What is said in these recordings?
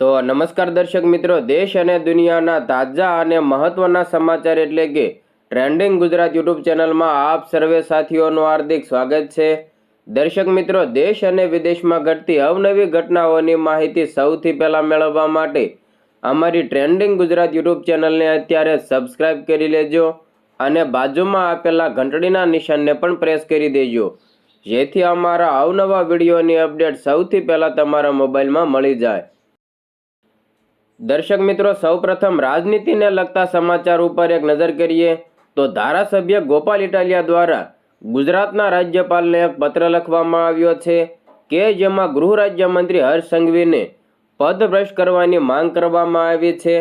તો નમસ્કાર દર્શક મિત્રો, દેશ અને દુનિયાના તાજા અને મહત્વના સમાચાર એટલે કે ટ્રેન્ડિંગ ગુજરાત યુટ્યુબ ચેનલમાં આપ સર્વે સાથીઓનું હાર્દિક સ્વાગત છે. દર્શક મિત્રો, દેશ અને વિદેશમાં ઘટતી અવનવી ઘટનાઓની માહિતી સૌથી પહેલાં મેળવવા માટે અમારી ટ્રેન્ડિંગ ગુજરાત યુટ્યુબ ચેનલને અત્યારે સબસ્ક્રાઇબ કરી લેજો અને બાજુમાં આપેલા ઘંટડીના નિશાનને પણ પ્રેસ કરી દેજો. જેથી અમારા અવનવા વિડીયોની અપડેટ સૌથી પહેલાં તમારા મોબાઈલમાં મળી જાય. દર્શક મિત્રો, સૌપ્રથમ રાજનીતિને લગતા સમાચાર ઉપર એક નજર કરીએ તો ધારાસભ્ય ગોપાલ ઇટાલિયા દ્વારા ગુજરાતના રાજ્યપાલને એક પત્ર લખવામાં આવ્યો છે કે જેમાં ગૃહ રાજ્યમંત્રી હર્ષ સંઘવીને પદભ્રષ્ટ કરવાની માંગ કરવામાં આવી છે.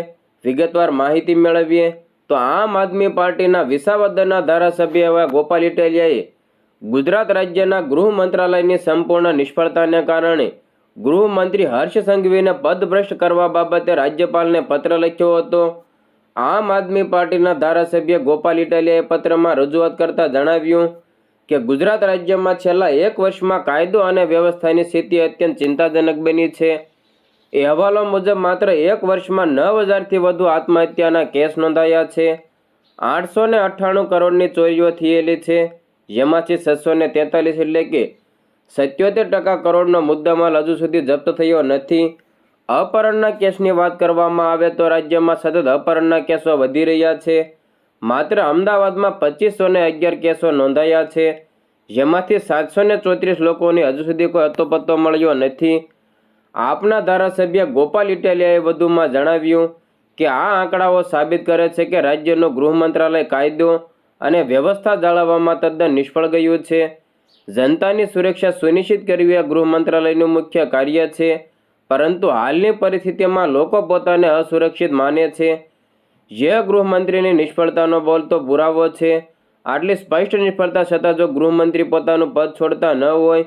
વિગતવાર માહિતી મેળવીએ તો આમ આદમી પાર્ટીના વિસાવદરના ધારાસભ્ય એવા ગોપાલ ઇટાલિયાએ ગુજરાત રાજ્યના ગૃહ મંત્રાલયની સંપૂર્ણ નિષ્ફળતાને કારણે ગૃહમંત્રી હર્ષ સંઘવીને પદભ્રષ્ટ કરવા બાબતે રાજ્યપાલને પત્ર લખ્યો હતો. આમ આદમી પાર્ટીના ધારાસભ્ય ગોપાલ ઇટાલિયાએ પત્રમાં રજૂઆત કરતા જણાવ્યું કે, ગુજરાત રાજ્યમાં છેલ્લા એક વર્ષમાં કાયદો અને વ્યવસ્થાની સ્થિતિ અત્યંત ચિંતાજનક બની છે. અહેવાલો મુજબ માત્ર એક વર્ષમાં નવ હજારથી વધુ આત્મહત્યાના કેસ નોંધાયા છે. આઠસો ને અઠ્ઠાણું કરોડની ચોરીઓ થયેલી છે. જેમાંથી છસો ને તેતાલીસ એટલે કે સત્યોતેર ટકા કરોડનો મુદ્દામાલ હજુ સુધી જપ્ત થયો નથી. અપહરણના કેસની વાત કરવામાં આવે તો રાજ્યમાં સતત અપહરણના કેસો વધી રહ્યા છે. માત્ર અમદાવાદમાં પચીસો ને અગિયાર કેસો નોંધાયા છે. જેમાંથી સાતસો ને ચોત્રીસ લોકોની હજુ સુધી કોઈ અતોપત્તો મળ્યો નથી. આપના ધારાસભ્ય ગોપાલ ઇટાલિયાએ વધુમાં જણાવ્યું કે આ આંકડાઓ સાબિત કરે છે કે રાજ્યનું ગૃહ મંત્રાલય કાયદો અને વ્યવસ્થા જાળવવામાં તદ્દન નિષ્ફળ ગયું છે. જનતાની સુરક્ષા સુનિશ્ચિત કરવી એ ગૃહ મંત્રાલયનું મુખ્ય કાર્ય છે. પરંતુ હાલની પરિસ્થિતિમાં લોકો પોતાને અસુરક્ષિત માને છે. જે ગૃહમંત્રીની નિષ્ફળતાનો બોલતો પુરાવો છે. આટલી સ્પષ્ટ નિષ્ફળતા છતાં જો ગૃહમંત્રી પોતાનું પદ છોડતા ન હોય,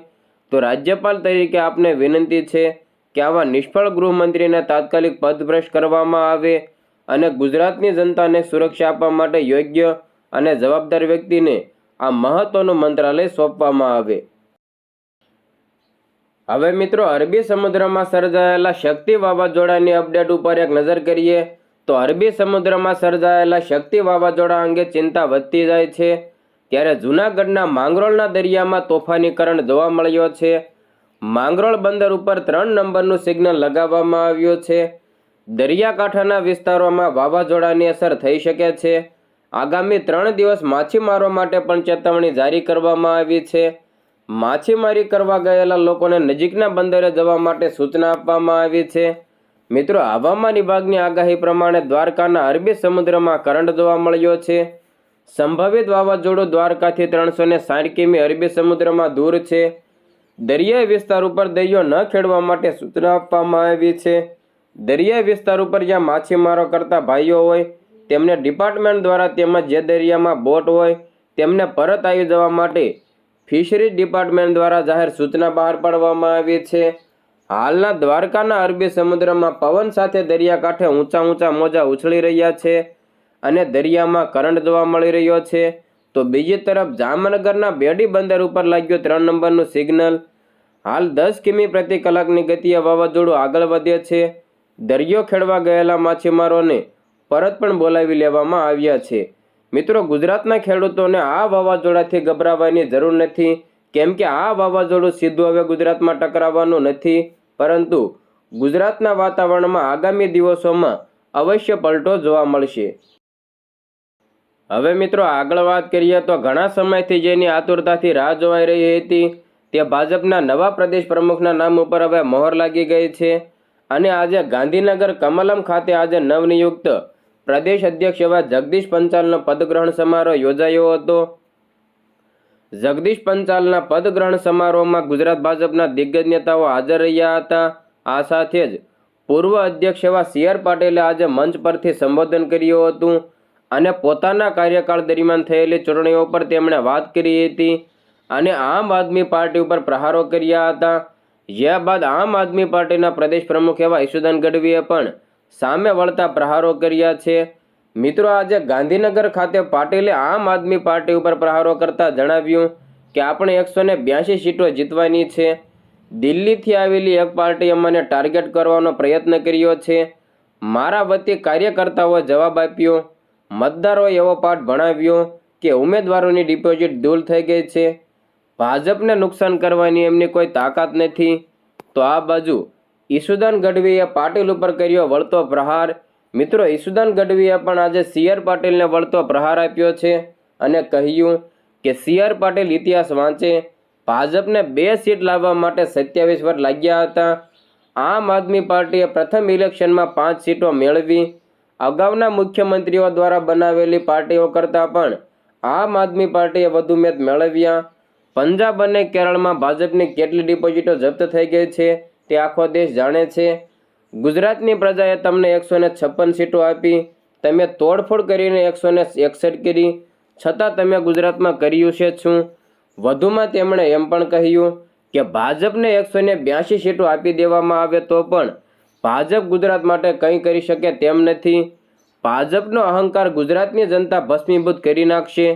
તો રાજ્યપાલ તરીકે આપને વિનંતી છે કે આવા નિષ્ફળ ગૃહમંત્રીને તાત્કાલિક પદભ્રષ્ટ કરવામાં આવે અને ગુજરાતની જનતાને સુરક્ષા આપવા માટે યોગ્ય અને જવાબદાર વ્યક્તિને આ મહત્વનું મંત્રાલય સોંપવામાં આવે. હવે મિત્રો, અરબી સમુદ્રમાં સર્જાયેલા શક્તિ વાવાઝોડાની અપડેટ ઉપર એક નજર કરીએ, તો અરબી સમુદ્રમાં સર્જાયેલા શક્તિ વાવાઝોડા અંગે ચિંતા વધતી જાય છે. ત્યારે જૂનાગઢના માંગરોળના દરિયામાં તોફાનીકરણ જોવા મળ્યો છે. માંગરોળ બંદર ઉપર ત્રણ નંબરનું સિગ્નલ લગાવવામાં આવ્યું છે. દરિયાકાંઠાના વિસ્તારોમાં વાવાઝોડાની અસર થઈ શકે છે. આગામી ત્રણ દિવસ માછીમારો માટે પણ ચેતવણી જારી કરવામાં આવી છે. માછીમારી કરવા ગયેલા લોકોને નજીકના બંદરે જવા માટે સૂચના આપવામાં આવી છે. મિત્રો, હવામાન વિભાગની આગાહી પ્રમાણે દ્વારકાના અરબી સમુદ્રમાં કરંટ જોવા મળ્યો છે. સંભવિત વાવાઝોડું દ્વારકાથી ત્રણસો ને સાઠ કિમી અરબી સમુદ્રમાં દૂર છે. દરિયાઈ વિસ્તાર ઉપર દરિયો ન ખેડવા માટે સૂચના આપવામાં આવી છે. દરિયાઈ વિસ્તાર ઉપર જ્યાં માછીમારો કરતા ભાઈઓ હોય તેમને ડિપાર્ટમેન્ટ દ્વારા તેમજ જે દરિયામાં બોટ હોય, તેમને પરત આવી જવા માટે ફિશરીઝ ડિપાર્ટમેન્ટ દ્વારા જાહેર સૂચના બહાર પાડવામાં આવી છે. હાલના દ્વારકાના અરબી સમુદ્રમાં પવન સાથે દરિયાકાંઠે ઊંચા ઊંચા મોજા ઉછળી રહ્યા છે અને દરિયામાં કરંટ જોવા મળી રહ્યો છે. તો બીજી તરફ જામનગરના બેડી બંદર ઉપર લાગ્યું ત્રણ નંબરનું સિગ્નલ. હાલ દસ કિમી પ્રતિ કલાકની ગતિએ વાવાઝોડું આગળ વધે છે. દરિયો ખેડવા ગયેલા માછીમારોને પરત પણ બોલાવી લેવામાં આવ્યા છે. મિત્રો, ગુજરાતના ખેડૂતોને આ વાવાઝોડાથી ગભરાવાની જરૂર નથી. કેમ કે આ વાવાઝોડું સીધું હવે ગુજરાતમાં ટકરાવવાનું નથી. પરંતુ ગુજરાતના વાતાવરણમાં આગામી દિવસોમાં અવશ્ય પલટો જોવા મળશે. હવે મિત્રો, આગળ વાત કરીએ તો ઘણા સમયથી જેની આતુરતાથી રાહ જોવાઈ રહી હતી, તે ભાજપના નવા પ્રદેશ પ્રમુખના નામ ઉપર હવે મોહર લાગી ગઈ છે. અને આજે ગાંધીનગર કમલમ ખાતે આજે નવનિયુક્ત પ્રદેશ અધ્યક્ષ એવા જગદીશ પંચાલનો પદગ્રહણ સમારોહ યોજાયો હતો. જગદીશ પંચાલના પદગ્રહણ સમારોહમાં ગુજરાત ભાજપના દિગ્ગજ નેતાઓ હાજર રહ્યા હતા. આ સાથે જ પૂર્વ અધ્યક્ષ એવા સી આર પાટીલે આજે મંચ પરથી સંબોધન કર્યું હતું અને પોતાના કાર્યકાળ દરમિયાન થયેલી ચૂંટણીઓ પર તેમણે વાત કરી હતી અને આમ આદમી પાર્ટી ઉપર પ્રહારો કર્યા હતા. જ્યાં બાદ આમ આદમી પાર્ટીના પ્રદેશ પ્રમુખ એવા ઈશુદાન ગઢવીએ પણ સામે વળતા પ્રહારો કર્યા છે. મિત્રો, આજે ગાંધીનગર ખાતે પાટીલે આમ આદમી પાર્ટી ઉપર પ્રહારો કરતા જણાવ્યું કે, આપણે એકસો ને બ્યાસી સીટો જીતવાની છે. દિલ્હીથી આવેલી એક પાર્ટીએ મને ટાર્ગેટ કરવાનો પ્રયત્ન કર્યો છે. મારા વતી કાર્યકર્તાઓએ જવાબ આપ્યો. મતદારોએ એવો પાઠ ભણાવ્યો કે, ઉમેદવારોની ડિપોઝિટ દૂર થઈ ગઈ છે. ભાજપને નુકસાન કરવાની એમની કોઈ તાકાત નથી. તો આ બાજુ ઈસુદાન ગઢવીએ પાટીલ ઉપર કર્યો વળતો પ્રહાર. મિત્રો, ઈસુદાન ગઢવીએ પણ આજે સીઆર પાટીલને વળતો પ્રહાર આપ્યો છે અને કહ્યું કે સીઆર પાટીલ ઇતિહાસ વાંચે. ભાજપને બે સીટ લાવવા માટે સત્યાવીસ વર્ષ લાગ્યા હતા. આમ આદમી પાર્ટીએ પ્રથમ ઇલેક્શનમાં પાંચ સીટો મેળવી. અગાઉના મુખ્યમંત્રીઓ દ્વારા બનાવેલી પાર્ટીઓ કરતાં પણ આમ આદમી પાર્ટીએ વધુ મેચ મેળવ્યા. પંજાબ અને કેરળમાં ભાજપની કેટલી ડિપોઝિટો જપ્ત થઈ ગઈ છે? તે આખો દેશ જાણે છે. ગુજરાતની પ્રજાએ તમને એકસો ને છપ્પન સીટો આપી, તમે તોડફોડ કરીને એકસો ને એકસઠ કરી, છતાં તમે ગુજરાતમાં કર્યું છે શું? વધુમાં તેમણે એમ પણ કહ્યું કે ભાજપને એકસો ને બ્યાસી સીટો આપી દેવામાં આવે તો પણ ભાજપ ગુજરાત માટે કંઈ કરી શકે તેમ નથી. ભાજપનો અહંકાર ગુજરાતની જનતા ભસ્મીભૂત કરી નાખશે.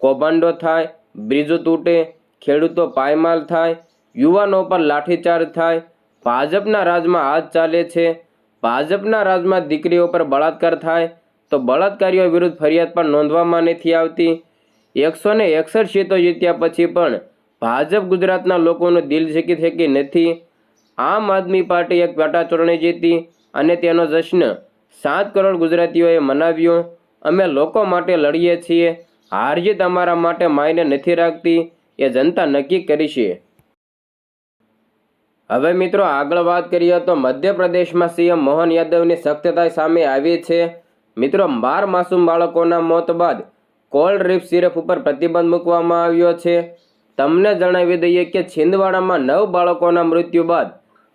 કૌભાંડો થાય, બ્રિજો તૂટે, ખેડૂતો પાયમાલ થાય, યુવાનો પર લાઠીચાર્જ થાય ભાજપના રાજમાં હાથ ચાલે છે. ભાજપના રાજમાં દીકરીઓ પર બળાત્કાર થાય તો બળાત્કારીઓ વિરુદ્ધ ફરિયાદ પણ નોંધવામાં નથી આવતી. એકસો ને એકસઠ સીટો જીત્યા પછી પણ ભાજપ ગુજરાતના લોકોનું દિલ જીકી શકી નથી. આમ આદમી પાર્ટી એક પેટા ચૂંટણી જીતી અને તેનો જશ્ન સાત કરોડ ગુજરાતીઓએ મનાવ્યો. અમે લોકો માટે લડીએ છીએ. હાર જીત અમારા માટે માયને નથી રાખતી. એ જનતા નક્કી કરશે હવે મિત્રો આગળ વાત કરીએ તો મધ્યપ્રદેશમાં સીએમ મોહન યાદવની સખ્તતા સામે આવી છે. મિત્રો બાર માસૂમ બાળકોના મોત બાદ કોલ્ડ ડ્રીપ સિરપ ઉપર પ્રતિબંધ મૂકવામાં આવ્યો છે. તમને જણાવી દઈએ કે છિંદવાડામાં નવ બાળકોના મૃત્યુ બાદ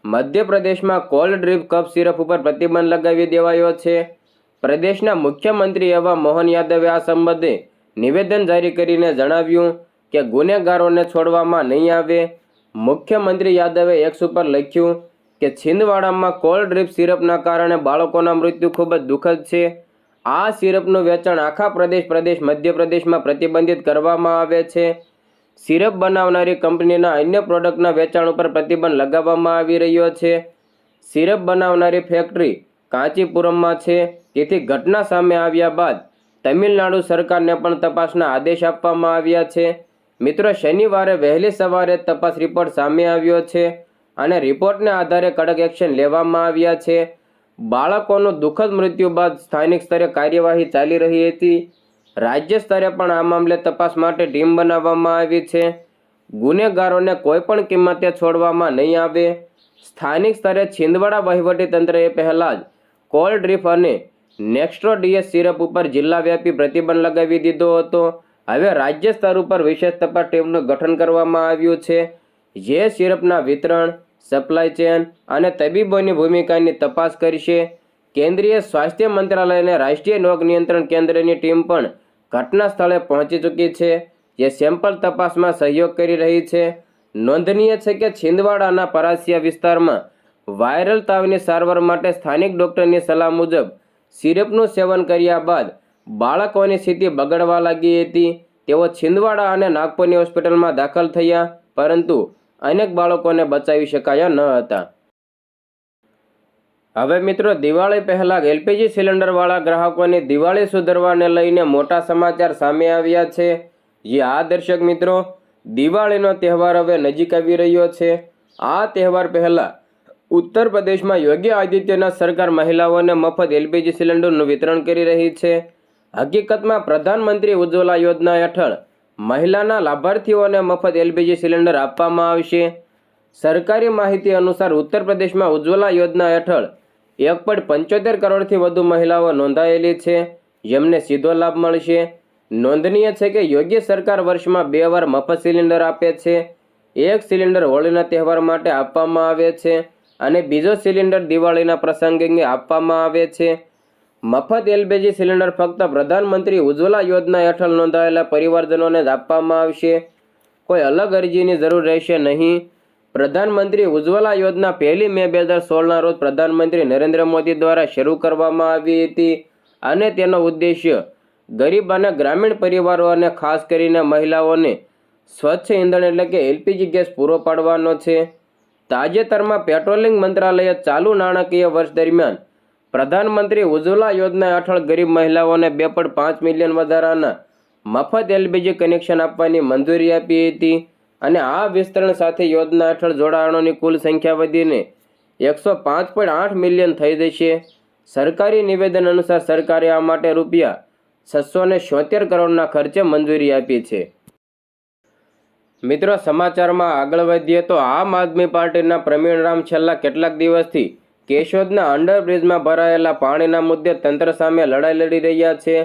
મધ્યપ્રદેશમાં કોલ્ડ ડ્રીપ કપ સિરપ ઉપર પ્રતિબંધ લગાવી દેવાયો છે. પ્રદેશના મુખ્યમંત્રી એવા મોહન યાદવે આ સંબંધે નિવેદન જારી કરીને જણાવ્યું કે ગુનેગારોને છોડવામાં નહીં આવે. મુખ્યમંત્રી યાદવે એક્સ ઉપર લખ્યું કે, છિંદવાડામાં કોલ્ડ ડ્રીપ સિરપના કારણે બાળકોના મૃત્યુ ખૂબ જ દુઃખદ છે. આ સિરપનું વેચાણ આખા પ્રદેશ પ્રદેશ, મધ્યપ્રદેશમાં પ્રતિબંધિત કરવામાં આવે છે. સિરપ બનાવનારી કંપનીના અન્ય પ્રોડક્ટના વેચાણ ઉપર પ્રતિબંધ લગાવવામાં આવી રહ્યો છે. સિરપ બનાવનારી ફેક્ટરી કાંચીપુરમમાં છે. તેથી ઘટના સામે આવ્યા બાદ તમિલનાડુ સરકારને પણ તપાસના આદેશ આપવામાં આવ્યા છે. મિત્રો, શનિવારે વહેલી સવારે તપાસ રિપોર્ટ સામે આવ્યો છે અને રિપોર્ટને આધારે કડક એક્શન લેવામાં આવ્યા છે. બાળકોનું દુઃખદ મૃત્યુ બાદ સ્થાનિક સ્તરે કાર્યવાહી ચાલી રહી હતી. રાજ્ય સ્તરે પણ આ મામલે તપાસ માટે ટીમ બનાવવામાં આવી છે. ગુનેગારોને કોઈ પણ કિંમતે છોડવામાં નહીં આવે. સ્થાનિક સ્તરે છિંદવાડા તંત્રએ પહેલાં જ કોલ્ડ ડ્રીફ અને નેક્સ્ટ્રો ડીએસ સિરપ ઉપર જિલ્લાવ્યાપી પ્રતિબંધ લગાવી દીધો હતો. હવે રાજ્ય સ્તર ઉપર વિશેષ તપાસ ટીમનું ગઠન કરવામાં આવ્યું છે. જે સિરપના વિતરણ, સપ્લાય ચેન અને તબીબોની ભૂમિકાની તપાસ કરશે. કેન્દ્રીય સ્વાસ્થ્ય મંત્રાલય અને રાષ્ટ્રીય રોગ નિયંત્રણ કેન્દ્રની ટીમ પણ ઘટના સ્થળે પહોંચી ચૂકી છે, જે સેમ્પલ તપાસમાં સહયોગ કરી રહી છે. નોંધનીય છે કે છિંદવાડાના પરાસિયા વિસ્તારમાં વાયરલ તાવની સારવાર માટે સ્થાનિક ડોક્ટરની સલાહ મુજબ સિરપનું સેવન કર્યા બાદ બાળકોની સ્થિતિ બગડવા લાગી હતી. તેઓ છિંદવાડા અને નાગપુરની હોસ્પિટલમાં દાખલ થયા, પરંતુ અનેક બાળકોને બચાવી શકાયા ન હતા. હવે મિત્રો, દિવાળી પહેલાં એલપીજી સિલિન્ડરવાળા ગ્રાહકોની દિવાળી સુધરવાને લઈને મોટા સમાચાર સામે આવ્યા છે. જે આ દર્શક મિત્રો, દિવાળીનો તહેવાર હવે નજીક આવી રહ્યો છે. આ તહેવાર પહેલાં ઉત્તર પ્રદેશમાં યોગી આદિત્યનાથ સરકાર મહિલાઓને મફત એલપીજી સિલિન્ડરનું વિતરણ કરી રહી છે. હકીકતમાં પ્રધાનમંત્રી ઉજ્જવલા યોજના હેઠળ મહિલાના લાભાર્થીઓને મફત એલપીજી સિલિન્ડર આપવામાં આવશે. સરકારી માહિતી અનુસાર ઉત્તર પ્રદેશમાં ઉજ્જવલા યોજના હેઠળ એક પોઈન્ટ પંચોતેર કરોડથી વધુ મહિલાઓ નોંધાયેલી છે, જેમને સીધો લાભ મળશે. નોંધનીય છે કે યોગ્ય સરકાર વર્ષમાં બે વાર મફત સિલિન્ડર આપે છે. એક સિલિન્ડર હોળીના તહેવાર માટે આપવામાં આવે છે અને બીજો સિલિન્ડર દિવાળીના પ્રસંગે આપવામાં આવે છે. મફત એલપીજી સિલિન્ડર ફક્ત પ્રધાનમંત્રી ઉજ્જવલા યોજના હેઠળ નોંધાયેલા પરિવારજનોને જ આપવામાં આવશે. કોઈ અલગ અરજીની જરૂર રહેશે નહીં. પ્રધાનમંત્રી ઉજ્જવલા યોજના પહેલી મે બે હજાર સોળના રોજ પ્રધાનમંત્રી નરેન્દ્ર મોદી દ્વારા શરૂ કરવામાં આવી હતી અને તેનો ઉદ્દેશ્ય ગરીબ અને ગ્રામીણ પરિવારો અને ખાસ કરીને મહિલાઓને સ્વચ્છ ઈંધણ એટલે કે એલપીજી ગેસ પૂરો પાડવાનો છે. તાજેતરમાં પેટ્રોલિંગ મંત્રાલયે ચાલુ નાણાકીય વર્ષ દરમિયાન પ્રધાનમંત્રી ઉજ્જવલા યોજના હેઠળ ગરીબ મહિલાઓને બે પોઈન્ટ પાંચ મિલિયન વધારાના મફત એલપીજી કનેક્શન આપવાની મંજૂરી આપી હતી અને આ વિસ્તરણ સાથે યોજના હેઠળ જોડાણોની કુલ સંખ્યા વધીને એકસો પાંચ પોઈન્ટ આઠ મિલિયન થઈ જશે. સરકારી નિવેદન અનુસાર સરકારે આ માટે રૂપિયા છસો ને છોતેર કરોડના ખર્ચે મંજૂરી આપી છે. મિત્રો, સમાચારમાં આગળ વધીએ તો આમ આદમી પાર્ટીના પ્રવીણ રામ છેલ્લા કેટલાક દિવસથી કેશોદના અંડરબ્રિજમાં ભરાયેલા પાણીના મુદ્દે તંત્ર સામે લડાઈ લડી રહ્યા છે.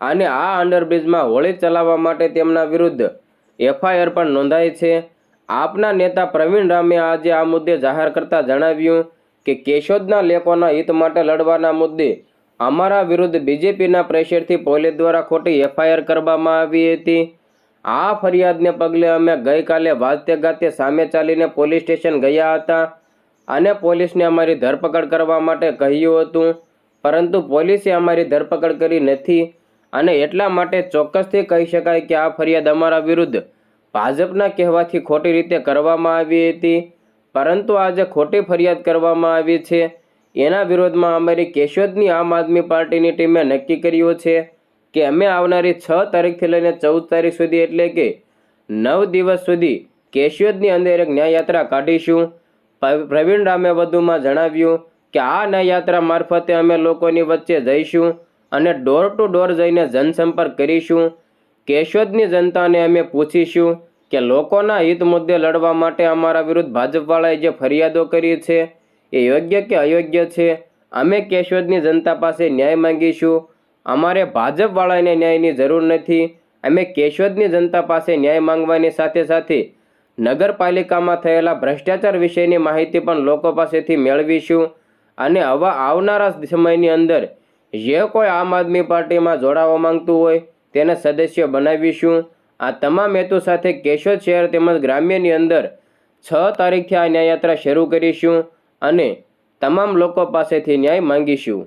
અને આ અંડરબ્રિજમાં હોળી ચલાવવા માટે તેમના વિરુદ્ધ એફઆઈઆર પણ નોંધાઈ છે. આપના નેતા પ્રવીણ રામે આજે આ મુદ્દે જાહેર કરતા જણાવ્યું કે કેશોદના લેકોના હિત માટે લડવાના મુદ્દે અમારા વિરુદ્ધ બીજેપીના પ્રેશરથી પોલીસ દ્વારા ખોટી એફઆઈઆર કરવામાં આવી હતી. આ ફરિયાદને પગલે અમે ગઈકાલે વાજતે ગાતે સામે ચાલીને પોલીસ સ્ટેશન ગયા હતા. અને પોલીસને અમારી ધરપકડ કરવા માટે કહ્યું હતું. પરંતુ પોલીસે અમારી ધરપકડ કરી નથી અને એટલા માટે ચોક્કસથી કહી શકાય કે આ ફરિયાદ અમારા વિરુદ્ધ ભાજપના કહેવાથી ખોટી રીતે કરવામાં આવી હતી. પરંતુ આજે ખોટી ફરિયાદ કરવામાં આવી છે. એના વિરોધમાં અમારી કેશોદની આમ આદમી પાર્ટીની ટીમે નક્કી કર્યું છે કે અમે આવનારી છ તારીખથી લઈને ચૌદ તારીખ સુધી એટલે કે નવ દિવસ સુધી કેશોદની અંદર એક ન્યાયયાત્રા કાઢીશું. પ્રવીણ રામે વધુમાં જણાવ્યું કે આ નયાત્રા મારફતે અમે લોકોની વચ્ચે જઈશું અને ડોર ટુ ડોર જઈને જનસંપર્ક કરીશું. કેશોદની જનતાને અમે પૂછીશું કે લોકોના હિત મુદ્દે લડવા માટે અમારા વિરુદ્ધ ભાજપવાળાએ જે ફરિયાદો કરી છે એ યોગ્ય કે અયોગ્ય છે? અમે કેશોદની જનતા પાસે ન્યાય માંગીશું. અમારે ભાજપવાળાને ન્યાયની જરૂર નથી. અમે કેશોદની જનતા પાસે ન્યાય માંગવાની સાથે સાથે નગરપાલિકામાં થયેલા ભ્રષ્ટાચાર વિશેની માહિતી પણ લોકો પાસેથી મેળવીશું અને હવે આવનારા સમયની અંદર જે કોઈ આમ આદમી પાર્ટીમાં જોડાવા માંગતું હોય તેને સદસ્ય બનાવીશું. આ તમામ હેતુ સાથે કેશોદ શહેર તેમજ ગ્રામ્યની અંદર છ તારીખથી આ ન્યાયયાત્રા શરૂ કરીશું અને તમામ લોકો પાસેથી ન્યાય માંગીશું.